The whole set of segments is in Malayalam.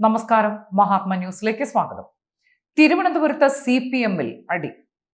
നമസ്കാരം. മഹാത്മ ന്യൂസിലേക്ക് സ്വാഗതം. തിരുവനന്തപുരത്ത് സി പി എമ്മിൽ അടി.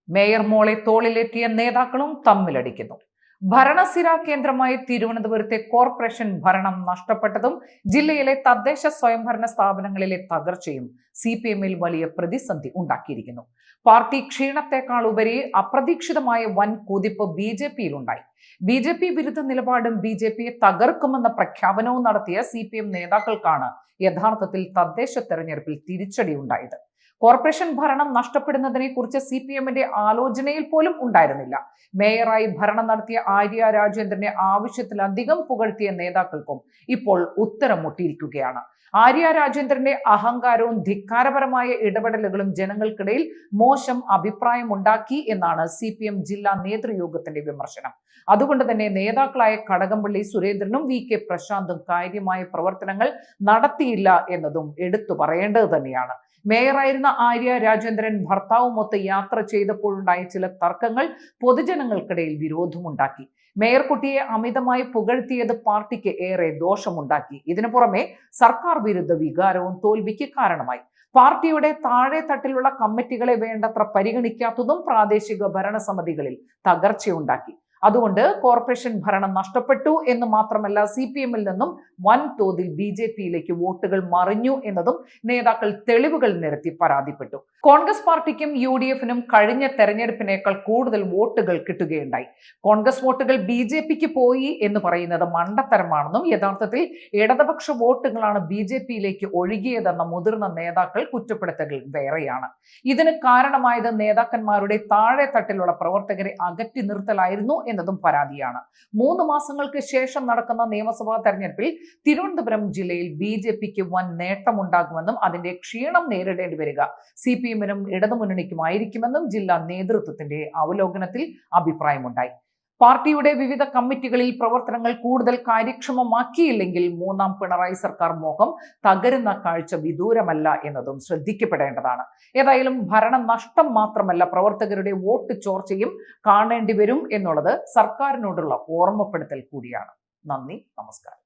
മേയർ മോളെ തോളിലേറ്റിയ നേതാക്കളും തമ്മിലടിക്കുന്നു. ഭരണസിര കേന്ദ്രമായ തിരുവനന്തപുരത്തെ കോർപ്പറേഷൻ ഭരണം നഷ്ടപ്പെട്ടതും ജില്ലയിലെ തദ്ദേശ സ്വയംഭരണ സ്ഥാപനങ്ങളിലെ തകർച്ചയും സി പി എമ്മിൽ വലിയ പ്രതിസന്ധി ഉണ്ടാക്കിയിരിക്കുന്നു. പാർട്ടി ക്ഷീണത്തെക്കാൾ ഉപരി അപ്രതീക്ഷിതമായ വൻ കുതിപ്പ് ബി ജെ പിയിലുണ്ടായി. ബി ജെ പി വിരുദ്ധ നിലപാടും ബി ജെ പിയെ തകർക്കുമെന്ന പ്രഖ്യാപനവും നടത്തിയ സി പി എം നേതാക്കൾക്കാണ് യഥാർത്ഥത്തിൽ തദ്ദേശ തെരഞ്ഞെടുപ്പിൽ തിരിച്ചടി ഉണ്ടായത് കോർപ്പറേഷൻ ഭരണം നഷ്ടപ്പെടുന്നതിനെ കുറിച്ച് സി പി എമ്മിന്റെ ആലോചനയിൽ പോലും ഉണ്ടായിരുന്നില്ല. മേയറായി ഭരണം നടത്തിയ ആര്യ രാജേന്ദ്രനെ ആവശ്യത്തിലധികം പുകഴ്ത്തിയ നേതാക്കൾക്കും ഇപ്പോൾ ഉത്തരം മുട്ടിയിരിക്കുകയാണ്. ആര്യ രാജേന്ദ്രന്റെ അഹങ്കാരവും ധിക്കാരപരമായ ഇടപെടലുകളും ജനങ്ങൾക്കിടയിൽ മോശം അഭിപ്രായം ഉണ്ടാക്കി എന്നാണ് സി പി എം ജില്ലാ നേതൃയോഗത്തിന്റെ വിമർശനം. അതുകൊണ്ട് തന്നെ നേതാക്കളായ കടകംപള്ളി സുരേന്ദ്രനും വി കെ പ്രശാന്തും കാര്യമായ പ്രവർത്തനങ്ങൾ നടത്തിയില്ല എന്നതും എടുത്തു പറയേണ്ടത് തന്നെയാണ്. മേയറായിരുന്ന ആര്യ രാജേന്ദ്രൻ ഭർത്താവുമൊത്ത് യാത്ര ചെയ്തപ്പോൾ ചെയ്തപ്പോഴുണ്ടായ ചില തർക്കങ്ങൾ പൊതുജനങ്ങൾക്കിടയിൽ വിരോധമുണ്ടാക്കി. മേയർകുട്ടിയെ അമിതമായി പുകഴ്ത്തിയത് പാർട്ടിക്ക് ഏറെ ദോഷമുണ്ടാക്കി. ഇതിനു പുറമെ സർക്കാർ വിരുദ്ധ വികാരവും തോൽവിക്ക് കാരണമായി. പാർട്ടിയുടെ താഴെ തട്ടിലുള്ള കമ്മിറ്റികളെ വേണ്ടത്ര പരിഗണിക്കാത്തതും പ്രാദേശിക ഭരണസമിതികളിൽ തകർച്ചയുണ്ടാക്കി. അതുകൊണ്ട് കോർപ്പറേഷൻ ഭരണം നഷ്ടപ്പെട്ടു എന്ന് മാത്രമല്ല സി പി എമ്മിൽ നിന്നും വൻതോതിൽ ബി ജെ പിയിലേക്ക് വോട്ടുകൾ മറിഞ്ഞു എന്നതും നേതാക്കൾ തെളിവുകൾ നിരത്തി പരാതിപ്പെട്ടു. കോൺഗ്രസ് പാർട്ടിക്കും യു ഡി എഫിനും കഴിഞ്ഞ തെരഞ്ഞെടുപ്പിനേക്കാൾ കൂടുതൽ വോട്ടുകൾ കിട്ടുകയുണ്ടായി. കോൺഗ്രസ് വോട്ടുകൾ ബി ജെ പിക്ക് പോയി എന്ന് പറയുന്നത് മണ്ടത്തരമാണെന്നും യഥാർത്ഥത്തിൽ ഇടതുപക്ഷ വോട്ടുകളാണ് ബി ജെ പിയിലേക്ക് ഒഴുകിയതെന്ന മുതിർന്ന നേതാക്കൾ കുറ്റപ്പെടുത്തകൾ വേറെയാണ്. ഇതിന് കാരണമായത് നേതാക്കന്മാരുടെ താഴെ തട്ടിലുള്ള പ്രവർത്തകരെ അകറ്റി നിർത്തലായിരുന്നു എന്നതും പരാതിയാണ്. മൂന്ന് മാസങ്ങൾക്ക് ശേഷം നടക്കുന്ന നിയമസഭാ തെരഞ്ഞെടുപ്പിൽ തിരുവനന്തപുരം ജില്ലയിൽ ബി ജെ പിക്ക് വൻ നേട്ടമുണ്ടാകുമെന്നും അതിന്റെ ക്ഷീണം നേരിടേണ്ടി വരിക. സി പി എമ്മിനും ഇടതുമുന്നണിക്കുമായിരിക്കുമെന്നും ജില്ലാ നേതൃത്വത്തിന്റെ അവലോകനത്തിൽ അഭിപ്രായമുണ്ടായി. പാർട്ടിയുടെ വിവിധ കമ്മിറ്റികളിൽ പ്രവർത്തനങ്ങൾ കൂടുതൽ കാര്യക്ഷമമാക്കിയില്ലെങ്കിൽ മൂന്നാം പിണറായി സർക്കാർ മോഹം തകരുന്ന കാഴ്ച വിദൂരമല്ല എന്നതും ശ്രദ്ധിക്കപ്പെടേണ്ടതാണ്. ഏതായാലും ഭരണ നഷ്ടം മാത്രമല്ല പ്രവർത്തകരുടെ വോട്ട് ചോർച്ചയും കാണേണ്ടി വരും എന്നുള്ളത് സർക്കാരിനോടുള്ള ഓർമ്മപ്പെടുത്തൽ കൂടിയാണ്. നന്ദി നമസ്കാരം.